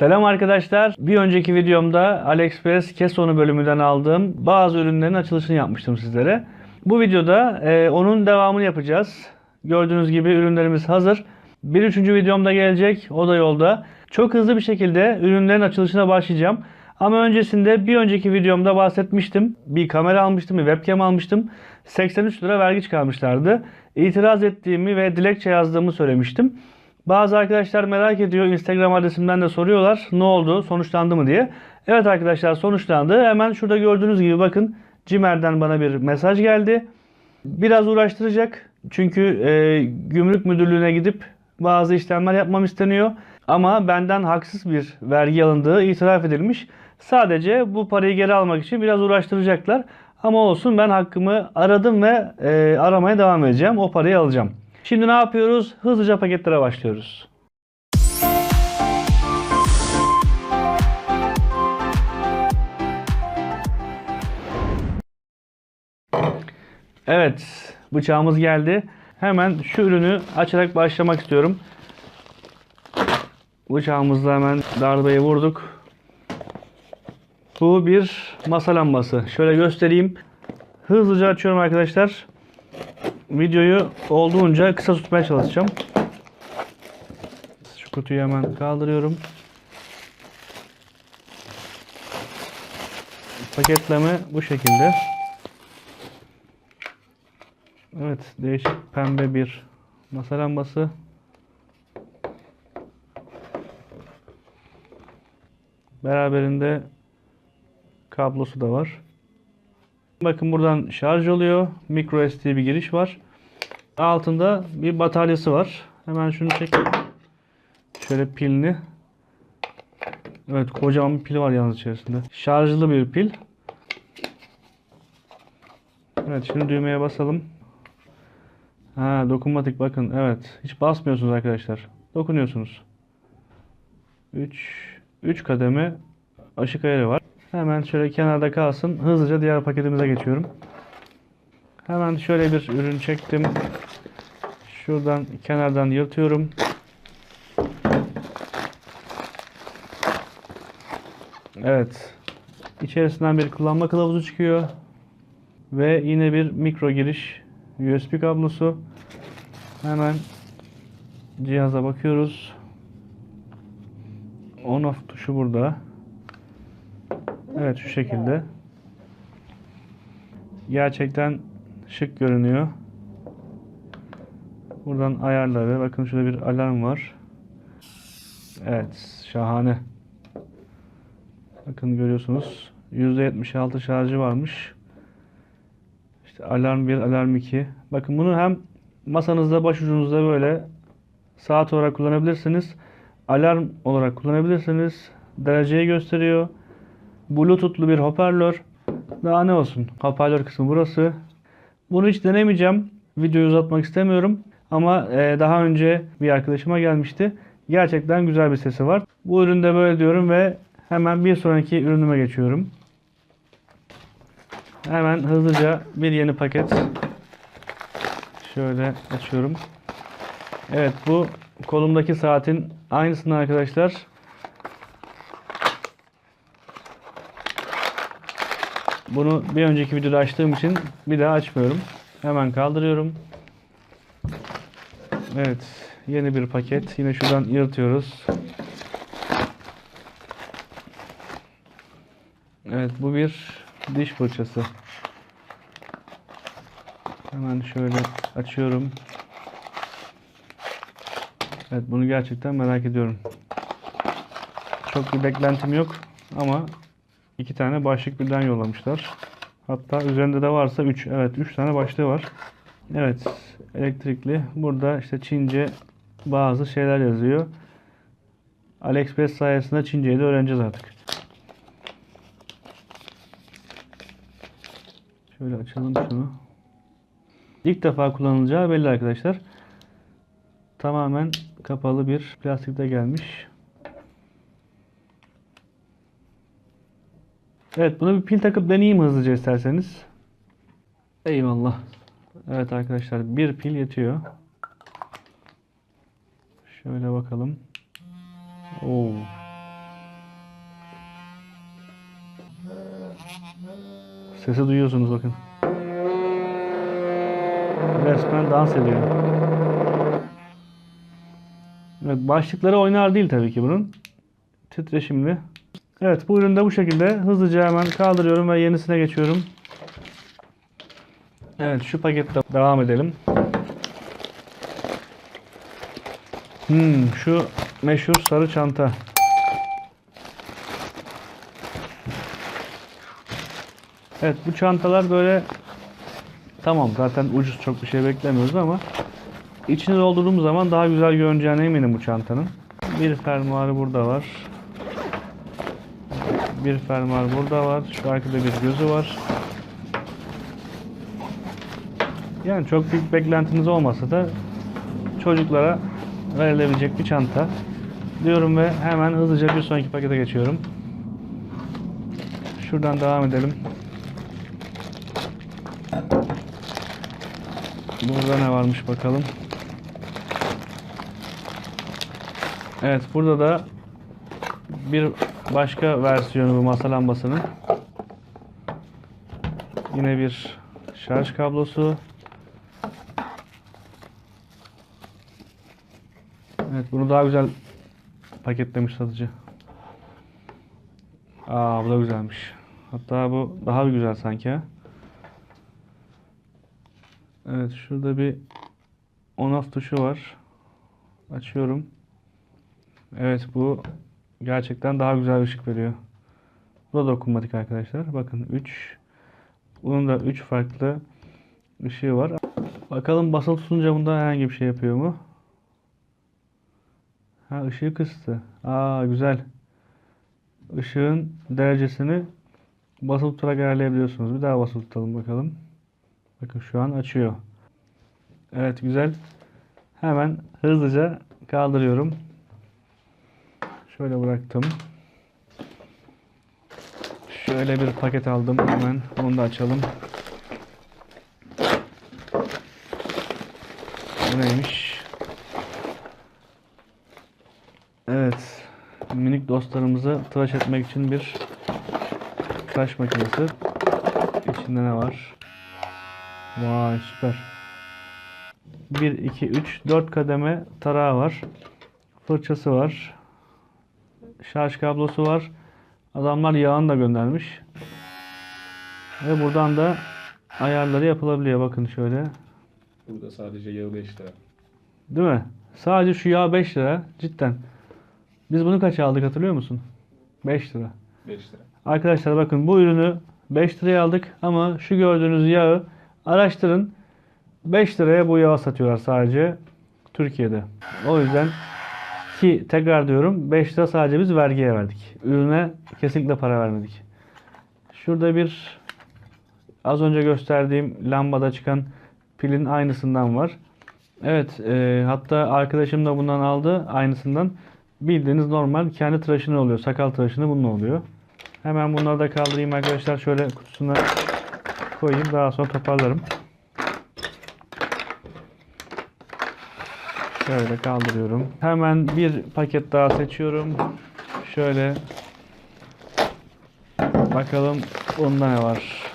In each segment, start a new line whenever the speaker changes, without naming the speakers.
Selam arkadaşlar. Bir önceki videomda AliExpress Kesonu bölümünden aldığım bazı ürünlerin açılışını yapmıştım sizlere. Bu videoda e, onun devamını yapacağız. Gördüğünüz gibi ürünlerimiz hazır. Bir üçüncü videomda gelecek. O da yolda. Çok hızlı bir şekilde ürünlerin açılışına başlayacağım. Ama öncesinde bir önceki videomda bahsetmiştim. Bir kamera almıştım, bir webcam almıştım. 83 lira vergi çıkarmışlardı. İtiraz ettiğimi ve dilekçe yazdığımı söylemiştim. Bazı arkadaşlar merak ediyor. Instagram adresimden de soruyorlar. Ne oldu? Sonuçlandı mı diye. Evet arkadaşlar sonuçlandı. Hemen şurada gördüğünüz gibi bakın. Cimer'den bana bir mesaj geldi. Biraz uğraştıracak. Çünkü e, gümrük müdürlüğüne gidip bazı işlemler yapmam isteniyor. Ama benden haksız bir vergi alındığı itiraf edilmiş. Sadece bu parayı geri almak için biraz uğraştıracaklar. Ama olsun ben hakkımı aradım ve e, aramaya devam edeceğim. O parayı alacağım. Şimdi ne yapıyoruz? Hızlıca paketlere başlıyoruz. Evet, bıçağımız geldi. Hemen şu ürünü açarak başlamak istiyorum. Bıçağımızla hemen darbeyi vurduk. Bu bir masa lambası. Şöyle göstereyim. Hızlıca açıyorum arkadaşlar. Videoyu olduğunca kısa tutmaya çalışacağım. Şu kutuyu hemen kaldırıyorum. Paketleme bu şekilde. Evet, değişik pembe bir masa lambası. Beraberinde kablosu da var. Bakın buradan şarj oluyor. Micro SD bir giriş var. Altında bir bataryası var. Hemen şunu çek. Şöyle pilini. Evet kocaman bir pil var yalnız içerisinde. Şarjlı bir pil. Evet şimdi düğmeye basalım. Ha dokunmatik bakın evet. Hiç basmıyorsunuz arkadaşlar. Dokunuyorsunuz. 3 3 kademe ışık ayarı var. Hemen şöyle kenarda kalsın. Hızlıca diğer paketimize geçiyorum. Hemen şöyle bir ürün çektim. Şuradan kenardan yırtıyorum. Evet. İçerisinden bir kullanma kılavuzu çıkıyor. Ve yine bir mikro giriş USB kablosu. Hemen cihaza bakıyoruz. On off tuşu burada. Evet şu şekilde. Gerçekten şık görünüyor. Buradan ayarları. Bakın şurada bir alarm var. Evet şahane. Bakın görüyorsunuz. %76 şarjı varmış. İşte alarm 1, alarm 2. Bakın bunu hem masanızda başucunuzda böyle saat olarak kullanabilirsiniz. Alarm olarak kullanabilirsiniz. Dereceyi gösteriyor. Bluetooth'lu bir hoparlör. Daha ne olsun? Hoparlör kısmı burası. Bunu hiç denemeyeceğim. Videoyu uzatmak istemiyorum. Ama e, daha önce bir arkadaşıma gelmişti. Gerçekten güzel bir sesi var. Bu üründe böyle diyorum ve hemen bir sonraki ürünüme geçiyorum. Hemen hızlıca bir yeni paket şöyle açıyorum. Evet bu kolumdaki saatin aynısını arkadaşlar. Bunu bir önceki videoda açtığım için bir daha açmıyorum. Hemen kaldırıyorum. Evet yeni bir paket. Yine şuradan yırtıyoruz. Evet bu bir diş fırçası. Hemen şöyle açıyorum. Evet bunu gerçekten merak ediyorum. Çok bir beklentim yok ama iki tane başlık birden yollamışlar. Hatta üzerinde de varsa 3. Evet 3 tane başlığı var. Evet elektrikli. Burada işte Çince bazı şeyler yazıyor. AliExpress sayesinde Çince'yi de öğreneceğiz artık. Şöyle açalım şunu. İlk defa kullanılacağı belli arkadaşlar. Tamamen kapalı bir plastikte gelmiş. Evet buna bir pil takıp deneyeyim hızlıca isterseniz. Eyvallah. Evet arkadaşlar bir pil yetiyor. Şöyle bakalım. Oo. Sesi duyuyorsunuz bakın. Resmen dans ediyor. Evet, başlıkları oynar değil tabii ki bunun. Titreşimli. Evet bu ürünü de bu şekilde hızlıca hemen kaldırıyorum ve yenisine geçiyorum. Evet şu paketle devam edelim. Hmm, şu meşhur sarı çanta. Evet bu çantalar böyle tamam zaten ucuz çok bir şey beklemiyoruz ama içini doldurduğumuz zaman daha güzel görüneceğine eminim bu çantanın. Bir fermuarı burada var. Bir fermuar burada var. Şu arkada bir gözü var. Yani çok büyük beklentiniz olmasa da çocuklara verilebilecek bir çanta diyorum ve hemen hızlıca bir sonraki pakete geçiyorum. Şuradan devam edelim. Burada ne varmış bakalım. Evet burada da bir başka versiyonu bu masa lambasının. Yine bir şarj kablosu. Evet bunu daha güzel paketlemiş satıcı. Aa bu da güzelmiş. Hatta bu daha bir güzel sanki ha. Evet şurada bir on off tuşu var. Açıyorum. Evet bu gerçekten daha güzel ışık veriyor. Bu da dokunmatik arkadaşlar. Bakın 3 bunun da 3 farklı ışığı var. Bakalım basılı tutunca bunda herhangi bir şey yapıyor mu? Ha ışığı kıstı. Aa güzel. Işığın derecesini basılı tutarak ayarlayabiliyorsunuz. Bir daha basılı tutalım bakalım. Bakın şu an açıyor. Evet güzel. Hemen hızlıca kaldırıyorum. Şöyle bıraktım. Şöyle bir paket aldım. Hemen onu da açalım. Bu neymiş? Evet. Minik dostlarımızı tıraş etmek için bir tıraş makinesi. İçinde ne var? Vay süper. 1, 2, 3, 4 kademe tarağı var. Fırçası var. Şarj kablosu var. Adamlar yağını da göndermiş. Ve buradan da ayarları yapılabiliyor. Bakın şöyle.
Burada sadece yağı 5 lira.
Değil mi? Sadece şu yağ 5 lira. Cidden. Biz bunu kaça aldık hatırlıyor musun? 5 lira.
5 lira.
Arkadaşlar bakın bu ürünü 5 liraya aldık ama şu gördüğünüz yağı araştırın. 5 liraya bu yağı satıyorlar sadece Türkiye'de. O yüzden ki tekrar diyorum 5 lira sadece biz vergiye verdik. Ürüne kesinlikle para vermedik. Şurada bir az önce gösterdiğim lambada çıkan pilin aynısından var. Evet e, hatta arkadaşım da bundan aldı aynısından. Bildiğiniz normal kendi tıraşını oluyor. Sakal tıraşını bununla oluyor. Hemen bunları da kaldırayım arkadaşlar. Şöyle kutusuna koyayım. Daha sonra toparlarım. Şöyle kaldırıyorum. Hemen bir paket daha seçiyorum. Şöyle bakalım bunda ne var.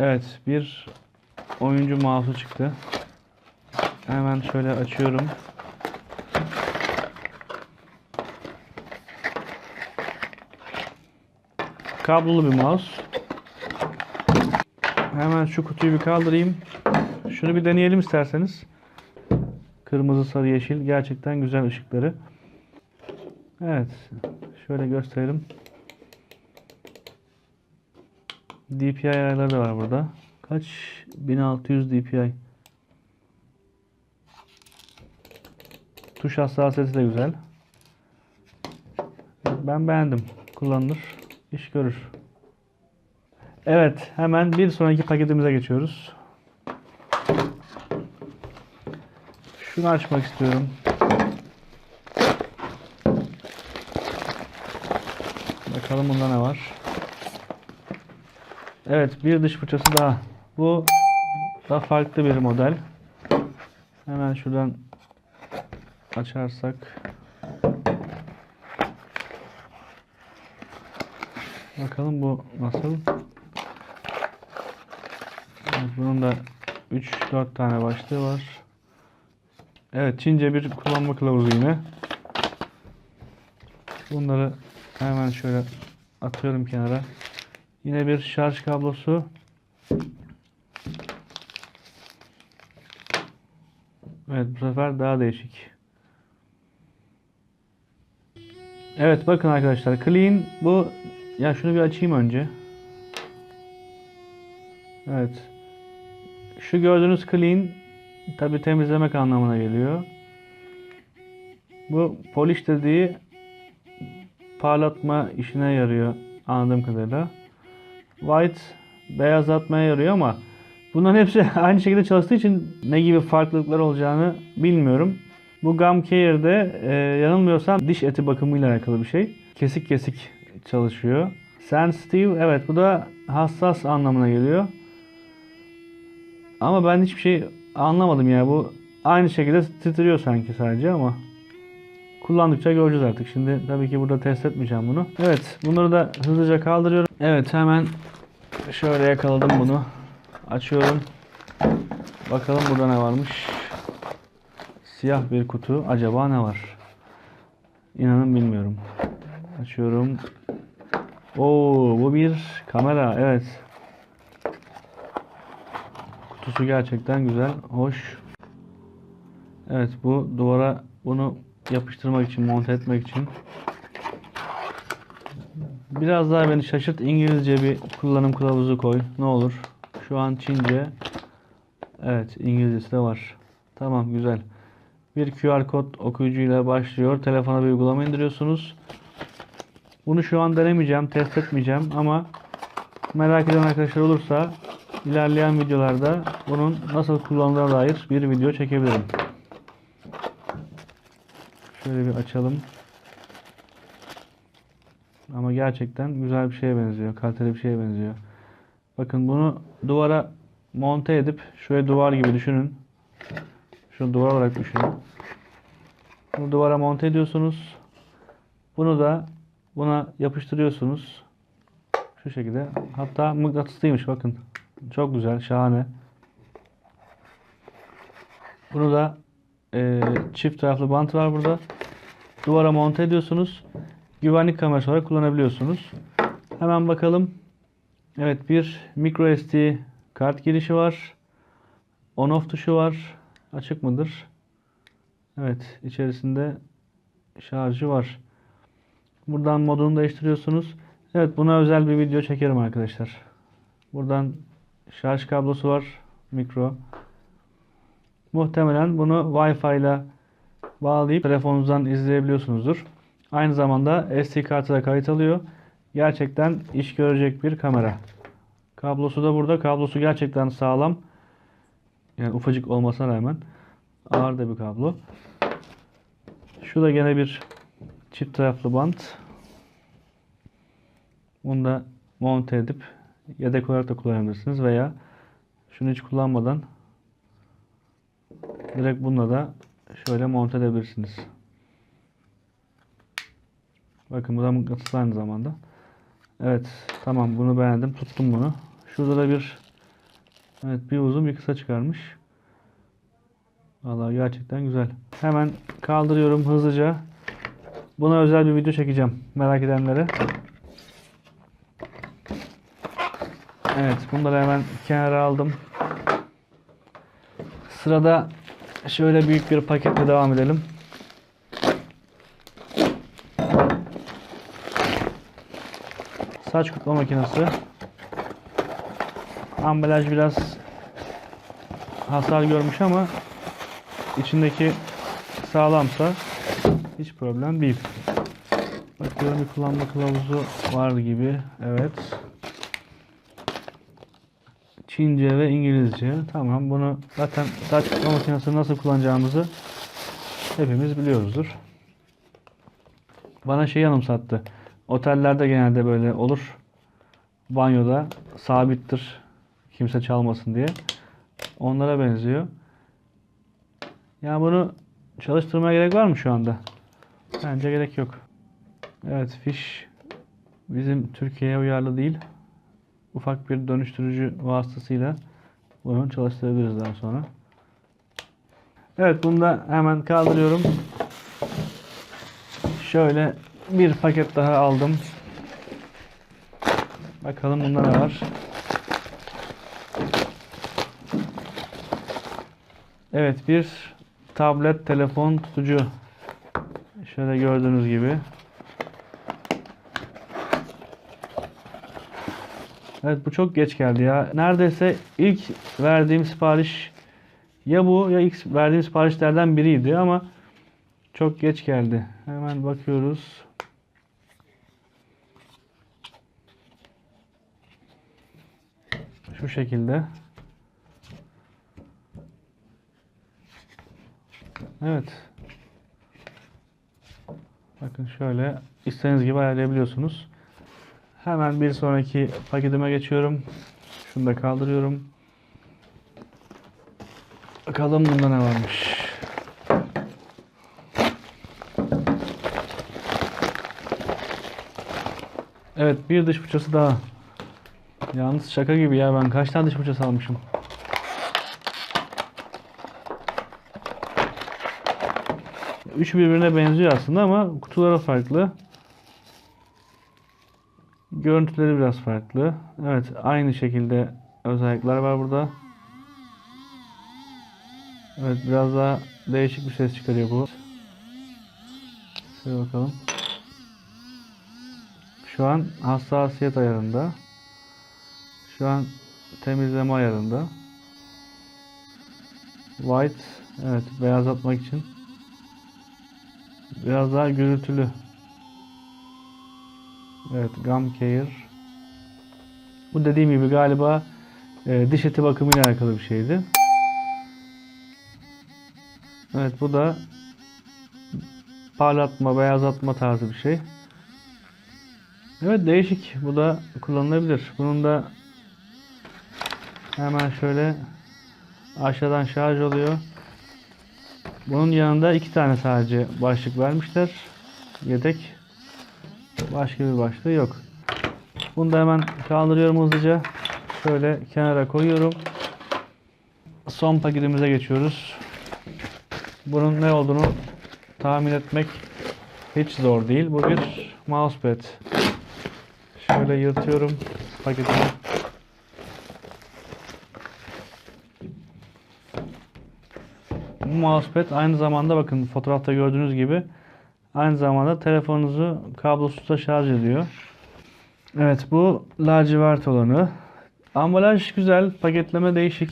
Evet bir oyuncu mouse'u çıktı. Hemen şöyle açıyorum. Kablolu bir mouse. Hemen şu kutuyu bir kaldırayım. Şunu bir deneyelim isterseniz. Kırmızı, sarı, yeşil. Gerçekten güzel ışıkları. Evet. Şöyle gösterelim. DPI ayarları da var burada. Kaç? 1600 DPI. Tuş hassasiyeti de güzel. Ben beğendim. Kullanılır. iş görür. Evet. Hemen bir sonraki paketimize geçiyoruz. Şunu açmak istiyorum. Bakalım bunda ne var. Evet bir dış fırçası daha. Bu da farklı bir model. Hemen şuradan açarsak. Bakalım bu nasıl? Evet, bunun da 3-4 tane başlığı var. Evet Çince bir kullanma kılavuzu yine. Bunları hemen şöyle atıyorum kenara. Yine bir şarj kablosu. Evet bu sefer daha değişik. Evet bakın arkadaşlar clean bu ya şunu bir açayım önce. Evet. Şu gördüğünüz clean tabi temizlemek anlamına geliyor. Bu polish dediği parlatma işine yarıyor anladığım kadarıyla. White beyazlatmaya yarıyor ama bunların hepsi aynı şekilde çalıştığı için ne gibi farklılıklar olacağını bilmiyorum. Bu Gum Care'de e, yanılmıyorsam diş eti bakımıyla alakalı bir şey. Kesik kesik çalışıyor. Sensitive evet bu da hassas anlamına geliyor. Ama ben hiçbir şey anlamadım ya bu aynı şekilde titriyor sanki sadece ama kullandıkça göreceğiz artık. Şimdi tabii ki burada test etmeyeceğim bunu. Evet bunları da hızlıca kaldırıyorum. Evet hemen şöyle yakaladım bunu. Açıyorum. Bakalım burada ne varmış. Siyah bir kutu. Acaba ne var? İnanın bilmiyorum. Açıyorum. Oo bu bir kamera. Evet. Kutusu gerçekten güzel. Hoş. Evet bu duvara bunu yapıştırmak için, monte etmek için. Biraz daha beni şaşırt. İngilizce bir kullanım kılavuzu koy. Ne olur. Şu an Çince. Evet İngilizcesi de var. Tamam güzel. Bir QR kod okuyucuyla başlıyor. Telefona bir uygulama indiriyorsunuz. Bunu şu an denemeyeceğim, test etmeyeceğim ama merak eden arkadaşlar olursa ilerleyen videolarda bunun nasıl kullanıldığına dair bir video çekebilirim. Şöyle bir açalım. Ama gerçekten güzel bir şeye benziyor. Kaliteli bir şeye benziyor. Bakın bunu duvara monte edip şöyle duvar gibi düşünün. Şunu duvar olarak düşünün. Bunu duvara monte ediyorsunuz. Bunu da buna yapıştırıyorsunuz. Şu şekilde. Hatta mıknatıslıymış bakın. Çok güzel, şahane. Bunu da e, çift taraflı bant var burada. Duvara monte ediyorsunuz. Güvenlik kamerası olarak kullanabiliyorsunuz. Hemen bakalım. Evet bir micro SD kart girişi var. On off tuşu var. Açık mıdır? Evet içerisinde şarjı var. Buradan modunu değiştiriyorsunuz. Evet buna özel bir video çekerim arkadaşlar. Buradan şarj kablosu var. Mikro. Muhtemelen bunu Wi-Fi ile bağlayıp telefonunuzdan izleyebiliyorsunuzdur. Aynı zamanda SD kartı da kayıt alıyor. Gerçekten iş görecek bir kamera. Kablosu da burada. Kablosu gerçekten sağlam. Yani ufacık olmasına rağmen ağır da bir kablo. Şu da gene bir çift taraflı bant. Bunu da monte edip yedek olarak da kullanabilirsiniz veya şunu hiç kullanmadan direkt bununla da şöyle monte edebilirsiniz. Bakın bu da mıknatıslı aynı zamanda. Evet tamam bunu beğendim tuttum bunu. Şurada da bir evet bir uzun bir kısa çıkarmış. Vallahi gerçekten güzel. Hemen kaldırıyorum hızlıca. Buna özel bir video çekeceğim merak edenlere. Evet bunları hemen kenara aldım. Sırada şöyle büyük bir paketle devam edelim. Saç kurutma makinesi. Ambalaj biraz hasar görmüş ama içindeki sağlamsa hiç problem değil. Bakıyorum bir kullanma kılavuzu var gibi. Evet. Çince ve İngilizce. Tamam bunu zaten saç kurutma makinesini nasıl kullanacağımızı hepimiz biliyoruzdur. Bana şey anımsattı. Otellerde genelde böyle olur. Banyoda sabittir. Kimse çalmasın diye. Onlara benziyor. Ya bunu çalıştırmaya gerek var mı şu anda? Bence gerek yok. Evet fiş bizim Türkiye'ye uyarlı değil. Ufak bir dönüştürücü vasıtasıyla bunu çalıştırabiliriz daha sonra. Evet bunu da hemen kaldırıyorum. Şöyle bir paket daha aldım. Bakalım bunda ne var. Evet bir tablet telefon tutucu. Şöyle gördüğünüz gibi. Evet bu çok geç geldi ya. Neredeyse ilk verdiğim sipariş ya bu ya ilk verdiğim siparişlerden biriydi ama çok geç geldi. Hemen bakıyoruz. Şu şekilde. Evet. Bakın şöyle istediğiniz gibi ayarlayabiliyorsunuz. Hemen bir sonraki paketime geçiyorum. Şunu da kaldırıyorum. Bakalım bunda ne varmış. Evet bir dış fırçası daha. Yalnız şaka gibi ya ben kaç tane dış fırçası almışım. Üçü birbirine benziyor aslında ama kutuları farklı. Görüntüleri biraz farklı. Evet aynı şekilde özellikler var burada. Evet biraz daha değişik bir ses çıkarıyor bu. Şöyle bakalım. Şu an hassasiyet ayarında. Şu an temizleme ayarında. White evet beyazlatmak için. Biraz daha gürültülü. Evet gum care. Bu dediğim gibi galiba e, diş eti bakımıyla alakalı bir şeydi. Evet bu da parlatma, beyazlatma tarzı bir şey. Evet değişik. Bu da kullanılabilir. Bunun da hemen şöyle aşağıdan şarj oluyor. Bunun yanında iki tane sadece başlık vermişler. Yedek. Başka bir başlığı yok. Bunu da hemen kaldırıyorum hızlıca. Şöyle kenara koyuyorum. Son paketimize geçiyoruz. Bunun ne olduğunu tahmin etmek hiç zor değil. Bu bir mousepad. Şöyle yırtıyorum paketini. Bu mousepad aynı zamanda bakın fotoğrafta gördüğünüz gibi aynı zamanda telefonunuzu kablosuz da şarj ediyor. Evet bu lacivert olanı. Ambalaj güzel, paketleme değişik.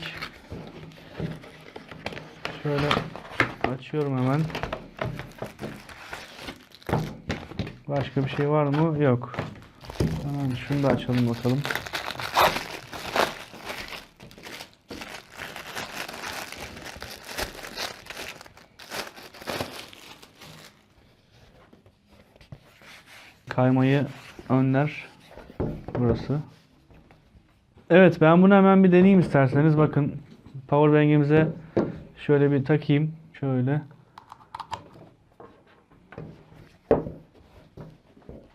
Şöyle açıyorum hemen. Başka bir şey var mı? Yok. Hemen şunu da açalım bakalım. Kaymayı önler. Burası. Evet ben bunu hemen bir deneyeyim isterseniz. Bakın powerbank'imize şöyle bir takayım. Şöyle.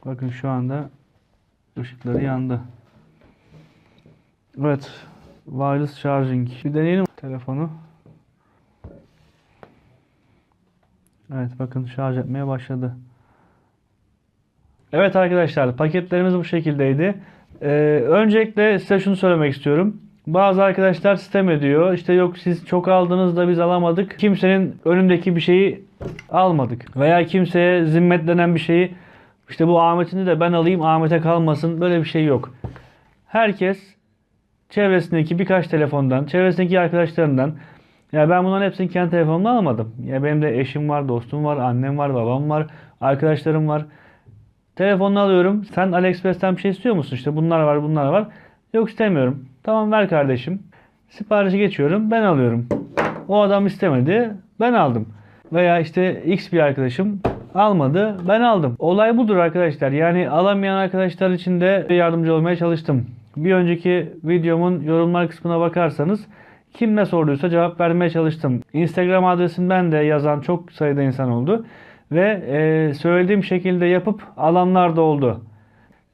Bakın şu anda ışıkları yandı. Evet. Wireless charging. Bir deneyelim telefonu. Evet bakın şarj etmeye başladı. Evet arkadaşlar paketlerimiz bu şekildeydi. Ee, öncelikle size şunu söylemek istiyorum. Bazı arkadaşlar sistem ediyor. İşte yok siz çok aldınız da biz alamadık. Kimsenin önündeki bir şeyi almadık. Veya kimseye zimmetlenen bir şeyi işte bu Ahmet'ini de ben alayım Ahmet'e kalmasın. Böyle bir şey yok. Herkes çevresindeki birkaç telefondan, çevresindeki arkadaşlarından ya ben bunların hepsini kendi telefonumda almadım. Ya benim de eşim var, dostum var, annem var, babam var, arkadaşlarım var. Telefonunu alıyorum. Sen AliExpress'ten bir şey istiyor musun? İşte bunlar var, bunlar var. Yok istemiyorum. Tamam ver kardeşim. Siparişi geçiyorum. Ben alıyorum. O adam istemedi. Ben aldım. Veya işte X bir arkadaşım almadı. Ben aldım. Olay budur arkadaşlar. Yani alamayan arkadaşlar için de yardımcı olmaya çalıştım. Bir önceki videomun yorumlar kısmına bakarsanız kim ne sorduysa cevap vermeye çalıştım. Instagram adresimden de yazan çok sayıda insan oldu. Ve e, söylediğim şekilde yapıp alanlar da oldu.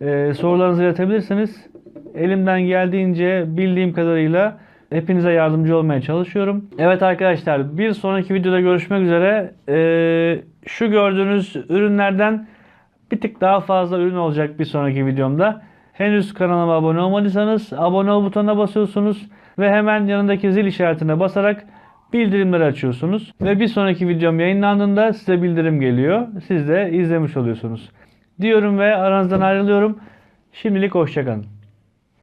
e, sorularınızı iletebilirsiniz. Elimden geldiğince bildiğim kadarıyla hepinize yardımcı olmaya çalışıyorum. Evet arkadaşlar bir sonraki videoda görüşmek üzere. E, şu gördüğünüz ürünlerden bir tık daha fazla ürün olacak bir sonraki videomda. Henüz kanalıma abone olmadıysanız abone ol butonuna basıyorsunuz ve hemen yanındaki zil işaretine basarak bildirimleri açıyorsunuz. Ve bir sonraki videom yayınlandığında size bildirim geliyor. Siz de izlemiş oluyorsunuz. Diyorum ve aranızdan ayrılıyorum. Şimdilik hoşçakalın.